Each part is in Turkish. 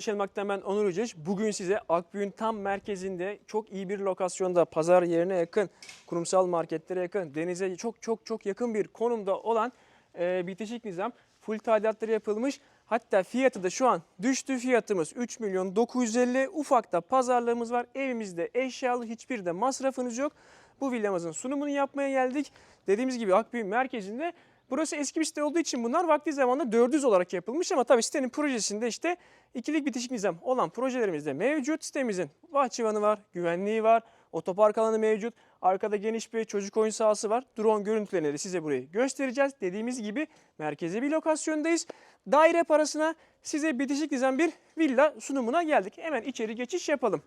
Şelmak'tan ben Onur Ucaş. Bugün size Akbüyük'ün tam merkezinde çok iyi bir lokasyonda, pazar yerine yakın, kurumsal marketlere yakın, denize çok çok çok yakın bir konumda olan e, bitişik nizam. Full tadilatları yapılmış. Hatta fiyatı da şu an düştü fiyatımız 3 milyon 950. Ufakta pazarlığımız var. Evimizde eşyalı hiçbir de masrafınız yok. Bu villamızın sunumunu yapmaya geldik. Dediğimiz gibi Akbüyük merkezinde Burası eski bir site olduğu için bunlar vakti zamanında 400 olarak yapılmış ama tabii sitenin projesinde işte ikilik bitişik nizam olan projelerimiz de mevcut. Sitemizin bahçıvanı var, güvenliği var, otopark alanı mevcut. Arkada geniş bir çocuk oyun sahası var. Drone görüntülerini de size burayı göstereceğiz. Dediğimiz gibi merkezi bir lokasyondayız. Daire parasına size bitişik nizam bir villa sunumuna geldik. Hemen içeri geçiş yapalım.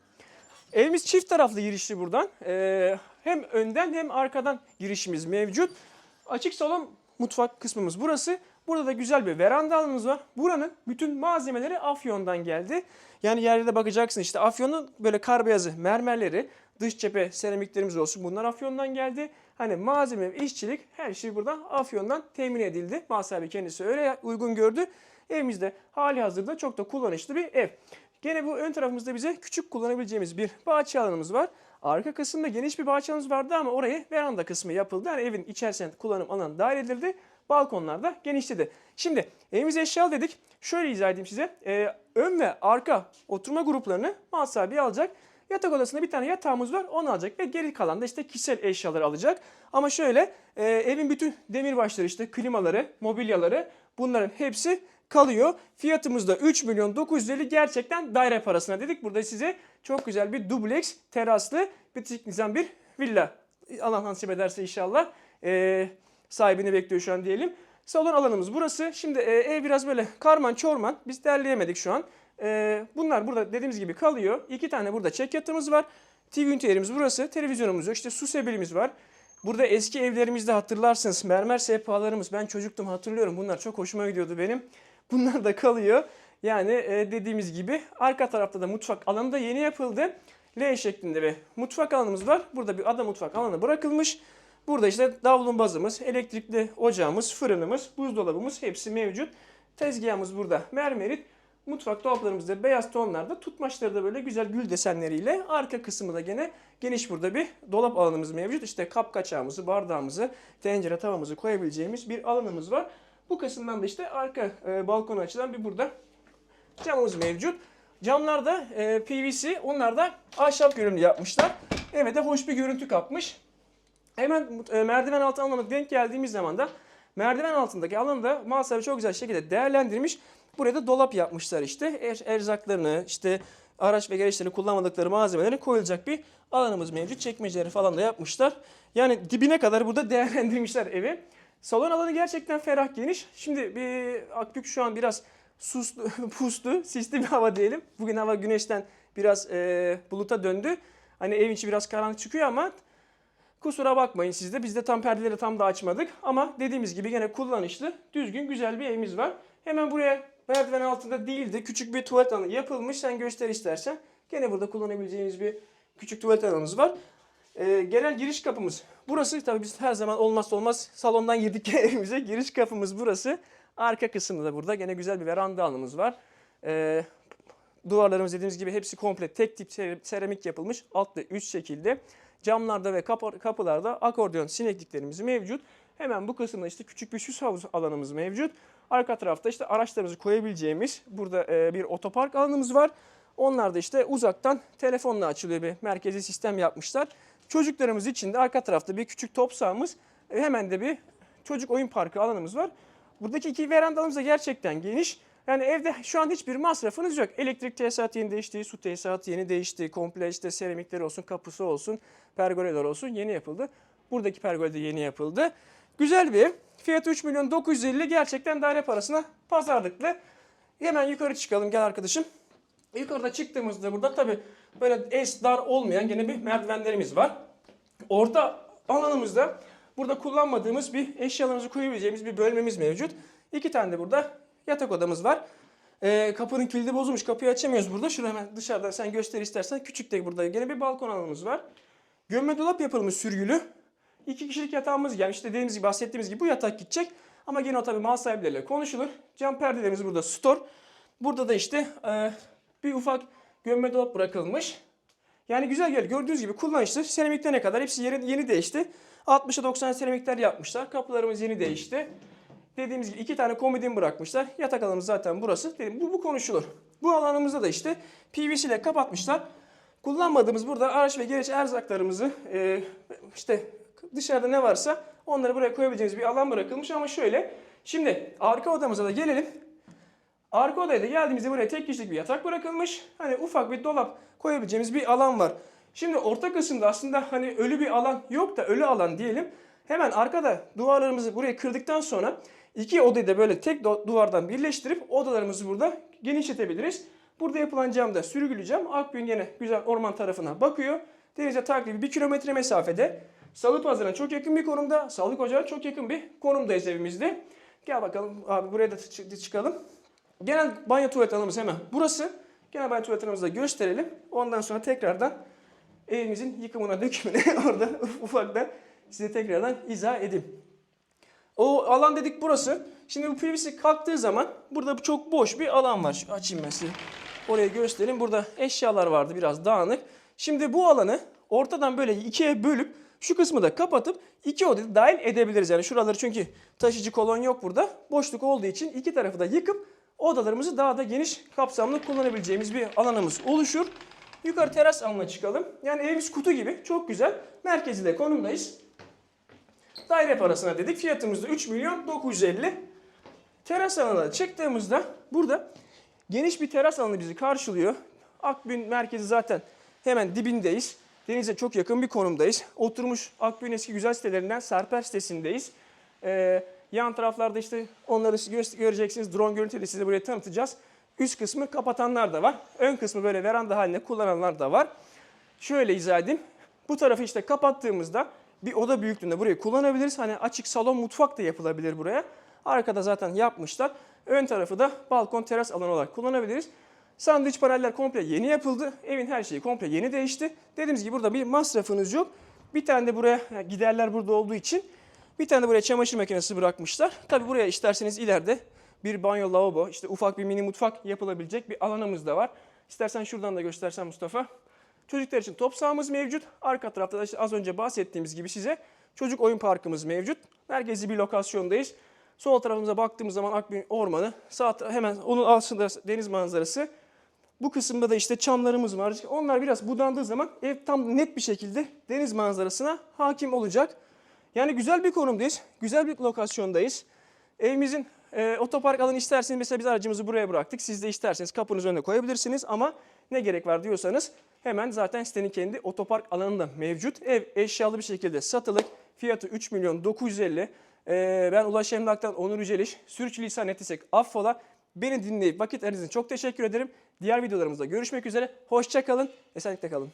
Evimiz çift taraflı girişli buradan. Ee, hem önden hem arkadan girişimiz mevcut. Açık salon mutfak kısmımız burası. Burada da güzel bir veranda alanımız var. Buranın bütün malzemeleri Afyon'dan geldi. Yani yerde bakacaksın işte Afyon'un böyle kar beyazı mermerleri, dış cephe seramiklerimiz olsun bunlar Afyon'dan geldi. Hani malzeme, işçilik her şey burada Afyon'dan temin edildi. Mal sahibi kendisi öyle uygun gördü. Evimizde hali hazırda çok da kullanışlı bir ev. Gene bu ön tarafımızda bize küçük kullanabileceğimiz bir bahçe alanımız var. Arka kısımda geniş bir bahçe alanımız vardı ama oraya veranda kısmı yapıldı. Yani evin içerisine kullanım alanı dahil edildi. Balkonlar da genişledi. Şimdi evimiz eşyalı dedik. Şöyle izah edeyim size. Ee, ön ve arka oturma gruplarını mal sahibi alacak. Yatak odasında bir tane yatağımız var onu alacak ve geri kalan da işte kişisel eşyaları alacak. Ama şöyle e, evin bütün demirbaşları işte klimaları, mobilyaları bunların hepsi kalıyor. Fiyatımız da 3 milyon 950 gerçekten daire parasına dedik. Burada size çok güzel bir dubleks teraslı bitişik nizam bir villa. Allah nasip ederse inşallah e, sahibini bekliyor şu an diyelim. Salon alanımız burası. Şimdi e, ev biraz böyle karman çorman. Biz derleyemedik şu an. E, bunlar burada dediğimiz gibi kalıyor. İki tane burada çek yatımız var. TV ünite yerimiz burası. Televizyonumuz yok. İşte su sebilimiz var. Burada eski evlerimizde hatırlarsınız mermer sehpalarımız. Ben çocuktum hatırlıyorum. Bunlar çok hoşuma gidiyordu benim. Bunlar da kalıyor. Yani e, dediğimiz gibi arka tarafta da mutfak alanı da yeni yapıldı. L şeklinde ve mutfak alanımız var. Burada bir ada mutfak alanı bırakılmış. Burada işte davlumbazımız, elektrikli ocağımız, fırınımız, buzdolabımız hepsi mevcut. Tezgahımız burada mermerit. Mutfak dolaplarımız da beyaz tonlarda. Tutmaçları da böyle güzel gül desenleriyle. Arka kısmı da gene geniş burada bir dolap alanımız mevcut. İşte kap kaçağımızı, bardağımızı, tencere tavamızı koyabileceğimiz bir alanımız var. Bu kısımdan da işte arka e, balkona açılan bir burada camımız mevcut. Camlarda e, PVC, onlar da ahşap görünümlü yapmışlar. Evet de hoş bir görüntü kapmış. Hemen e, merdiven altı alanına denk geldiğimiz zaman da merdiven altındaki alanı da mal sahibi çok güzel şekilde değerlendirmiş. Buraya da dolap yapmışlar işte. Er, erzaklarını, işte araç ve gereçlerini kullanmadıkları malzemeleri koyulacak bir alanımız mevcut. Çekmeceleri falan da yapmışlar. Yani dibine kadar burada değerlendirmişler evi. Salon alanı gerçekten ferah geniş. Şimdi bir Akbük şu an biraz suslu, puslu, sisli bir hava diyelim. Bugün hava güneşten biraz e, buluta döndü. Hani evin içi biraz karanlık çıkıyor ama kusura bakmayın siz de. Biz de tam perdeleri tam da açmadık. Ama dediğimiz gibi gene kullanışlı, düzgün, güzel bir evimiz var. Hemen buraya merdiven altında değil de küçük bir tuvalet alanı yapılmış. Sen göster istersen. Gene burada kullanabileceğimiz bir küçük tuvalet alanımız var. Ee, genel giriş kapımız. Burası tabii biz her zaman olmazsa olmaz salondan girdik evimize. Giriş kapımız burası. Arka kısımda da burada gene güzel bir veranda alanımız var. Ee, duvarlarımız dediğimiz gibi hepsi komple tek tip ser- seramik yapılmış. Alt ve üst şekilde. Camlarda ve kapı- kapılarda akordeon sinekliklerimiz mevcut. Hemen bu kısımda işte küçük bir süs havuzu alanımız mevcut. Arka tarafta işte araçlarımızı koyabileceğimiz burada e, bir otopark alanımız var. Onlar da işte uzaktan telefonla açılıyor bir merkezi sistem yapmışlar. Çocuklarımız için de arka tarafta bir küçük top sahamız, e, hemen de bir çocuk oyun parkı alanımız var. Buradaki iki verandamız da gerçekten geniş. Yani evde şu an hiçbir masrafınız yok. Elektrik tesisatı yeni değişti, su tesisatı yeni değişti. Komple işte seramikleri olsun, kapısı olsun, pergoleler olsun yeni yapıldı. Buradaki pergole de yeni yapıldı. Güzel bir ev. Fiyatı 3 milyon 950 gerçekten daire parasına pazarlıklı. Hemen yukarı çıkalım gel arkadaşım. Yukarıda çıktığımızda burada tabi böyle es dar olmayan gene bir merdivenlerimiz var. Orta alanımızda burada kullanmadığımız bir eşyalarımızı koyabileceğimiz bir bölmemiz mevcut. İki tane de burada yatak odamız var. Ee, kapının kilidi bozulmuş. Kapıyı açamıyoruz burada. Şuraya hemen dışarıdan sen göster istersen. Küçük de burada gene bir balkon alanımız var. Gömme dolap yapılmış sürgülü. İki kişilik yatağımız gelmiş. İşte dediğimiz gibi bahsettiğimiz gibi bu yatak gidecek. Ama gene o tabii mal sahipleriyle konuşulur. Cam perdelerimiz burada store. Burada da işte e, bir ufak gömme dolap bırakılmış. Yani güzel gel. Gördüğünüz gibi kullanışlı. Seramikte ne kadar? Hepsi yeni, yeni değişti. 60'a 90 seramikler yapmışlar. Kapılarımız yeni değişti. Dediğimiz gibi iki tane komodin bırakmışlar. Yatak alanımız zaten burası. Dedim, bu, bu konuşulur. Bu alanımızda da işte PVC ile kapatmışlar. Kullanmadığımız burada araç ve gereç erzaklarımızı e, işte dışarıda ne varsa onları buraya koyabileceğimiz bir alan bırakılmış ama şöyle. Şimdi arka odamıza da gelelim. Arka odaya da geldiğimizde buraya tek kişilik bir yatak bırakılmış. Hani ufak bir dolap koyabileceğimiz bir alan var. Şimdi orta kısımda aslında hani ölü bir alan yok da ölü alan diyelim. Hemen arkada duvarlarımızı buraya kırdıktan sonra iki odayı da böyle tek duvardan birleştirip odalarımızı burada genişletebiliriz. Burada yapılan camda sürgülü cam Akbün yine güzel orman tarafına bakıyor. Denize takribi bir kilometre mesafede. Salı pazarına çok yakın bir konumda. Sağlık ocağına çok yakın bir konumdayız evimizde. Gel bakalım abi buraya da çı- çıkalım. Genel banyo tuvalet alanımız hemen burası. Genel banyo tuvalet alanımızı da gösterelim. Ondan sonra tekrardan evimizin yıkımına dökümüne orada ufaktan size tekrardan izah edeyim. O alan dedik burası. Şimdi bu PVC kalktığı zaman burada çok boş bir alan var. Şu açayım ben size. Oraya göstereyim. Burada eşyalar vardı biraz dağınık. Şimdi bu alanı ortadan böyle ikiye bölüp şu kısmı da kapatıp iki odayı dahil edebiliriz. Yani şuraları çünkü taşıcı kolon yok burada. Boşluk olduğu için iki tarafı da yıkıp odalarımızı daha da geniş kapsamlı kullanabileceğimiz bir alanımız oluşur. Yukarı teras alanına çıkalım. Yani evimiz kutu gibi çok güzel. Merkezinde konumdayız. Daire parasına dedik. Fiyatımız da 3 milyon 950. Teras alanına çıktığımızda burada geniş bir teras alanı bizi karşılıyor. Akbün merkezi zaten hemen dibindeyiz. Denize çok yakın bir konumdayız. Oturmuş Akbün eski güzel sitelerinden Serper sitesindeyiz. Ee, yan taraflarda işte onları göreceksiniz. Drone görüntüleri size buraya tanıtacağız. Üst kısmı kapatanlar da var. Ön kısmı böyle veranda haline kullananlar da var. Şöyle izah edeyim. Bu tarafı işte kapattığımızda bir oda büyüklüğünde burayı kullanabiliriz. Hani açık salon mutfak da yapılabilir buraya. Arkada zaten yapmışlar. Ön tarafı da balkon teras alanı olarak kullanabiliriz. Sandviç paneller komple yeni yapıldı. Evin her şeyi komple yeni değişti. Dediğimiz gibi burada bir masrafınız yok. Bir tane de buraya giderler burada olduğu için bir tane de buraya çamaşır makinesi bırakmışlar. Tabi buraya isterseniz ileride bir banyo lavabo, işte ufak bir mini mutfak yapılabilecek bir alanımız da var. İstersen şuradan da göstersen Mustafa. Çocuklar için top sahamız mevcut. Arka tarafta da işte az önce bahsettiğimiz gibi size çocuk oyun parkımız mevcut. Merkezi bir lokasyondayız. Sol tarafımıza baktığımız zaman Akbün Ormanı. Sağ hemen onun altında deniz manzarası. Bu kısımda da işte çamlarımız var. Onlar biraz budandığı zaman ev tam net bir şekilde deniz manzarasına hakim olacak. Yani güzel bir konumdayız. Güzel bir lokasyondayız. Evimizin e, otopark alanı isterseniz mesela biz aracımızı buraya bıraktık. Siz de isterseniz kapınızın önüne koyabilirsiniz ama ne gerek var diyorsanız hemen zaten sitenin kendi otopark alanında mevcut. Ev eşyalı bir şekilde satılık. Fiyatı 3 milyon 950. E, ben Ulaş Emlak'tan Onur Yüceliş. Sürçülisan ettiysek affola. Beni dinleyip vakit için çok teşekkür ederim. Diğer videolarımızda görüşmek üzere. Hoşça kalın. Esenlikle kalın.